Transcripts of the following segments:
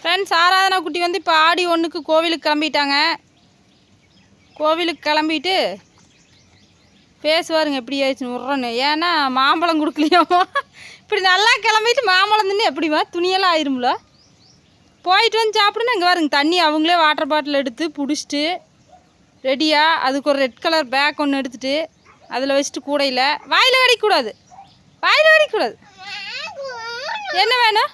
Friends Aradhana குட்டி வந்து இப்போ ஆடி ஒன்றுக்கு கோவிலுக்கு கிளம்பிட்டாங்க. கோவிலுக்கு கிளம்பிட்டு பேசுவாருங்க எப்படி ஆயிடுச்சுன்னு விட்றன்னு ஏன்னா மாம்பழம் கொடுக்கலையாமா இப்படி நல்லா கிளம்பிட்டு மாம்பழம் தின்னு எப்படிமா துணியெல்லாம் ஆயிரும்ல? போயிட்டு வந்து சாப்பிடுன்னு இங்கே பாருங்க தண்ணி அவங்களே வாட்டர் பாட்டில் எடுத்து பிடிச்சிட்டு ரெடியாக அதுக்கு ஒரு ரெட் கலர் பேக் ஒன்று எடுத்துகிட்டு அதில் வச்சுட்டு கூடையில் வாயில் வெடிக்கக்கூடாது. வாயில் வெடிக்கக்கூடாது. என்ன வேணும்?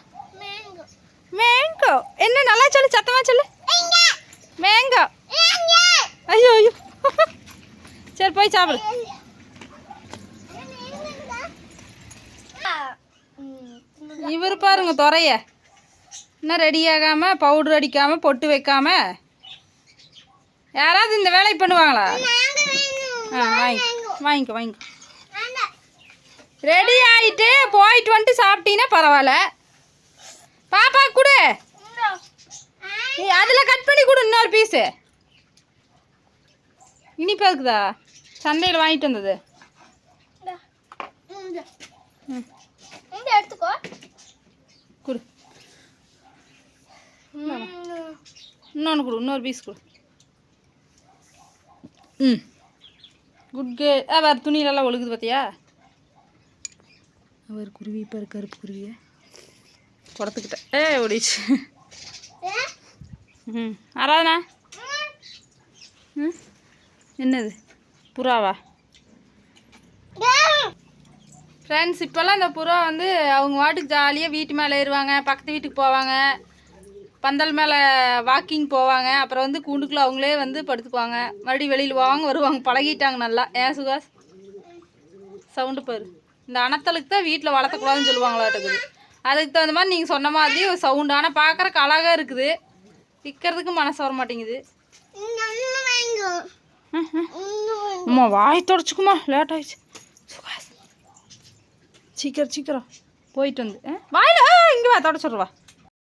மேங்கோ. என்ன நல்லா சொல்லு சத்தமா சொல்லு. மேங்கோ. ஐயோ ஐயோ. சரி போய் சாப்பிடு. இவர் பாருங்க துறைய. இன்னும் ரெடி ஆகாமல் பவுடர் அடிக்காமல் பொட்டு வைக்காம. யாராவது இந்த வேலையை பண்ணுவாங்களா? ஆ வாங்கிக்கோ வாங்கிக்கோ வாங்கிக்கோ. ரெடி ஆயிட்டு போயிட்டு வந்துட்டு சாப்பிட்டீங்கன்னா பரவாயில்ல பாப்பா கொடு ஏய் அதில் கட் பண்ணி கொடு இன்னொரு பீஸு இனிப்பா இருக்குதா? சந்தையில் வாங்கிட்டு வந்தது. எடுத்துக்கோ. கொடு. இன்னொன்று கொடு இன்னொரு பீஸ் கொடு. ம். குட் கே ஆ வேறு துணியிலலாம் ஒழுகுது பார்த்தியா அவர் குருவி இப்போ கருப்பு குருவியை. குடத்துக்கிட்டேன் ஏ ஓடிச்சு. ம் ஆராதனா? ம்? என்னது? புறாவா? ஃப்ரெண்ட்ஸ் இப்போல்லாம் இந்த புறா வந்து அவங்க வாட்டுக்கு ஜாலியாக வீட்டு மேலே ஏறுவாங்க பக்கத்து வீட்டுக்கு போவாங்க பந்தல் மேலே வாக்கிங் போவாங்க அப்புறம் வந்து கூண்டுக்குள்ளே அவங்களே வந்து படுத்துக்குவாங்க. மறுபடியும் வெளியில் போவாங்க வருவாங்க பழகிட்டாங்க நல்லா. ஏன் சுகாஸ் சவுண்டு பாரு. இந்த அணத்தலுக்கு தான் வீட்டில் வளர்த்தக்கூடாதுன்னு சொல்லுவாங்களாட்டுக்குது அதுக்கு தகுந்த மாதிரி நீங்கள் சொன்ன மாதிரி ஒரு சவுண்டு ஆனால் பார்க்குறக்கு அழகாக இருக்குது. விற்கிறதுக்கு மனசு வர மாட்டேங்குது அம்மா வாய் தொடச்சிக்குமா லேட் ஆயிடுச்சு. சுகாஸ். சீக்கிரம் சீக்கிரம். போயிட்டு வந்து வாயில இங்கே வா தொடச்சிடுவா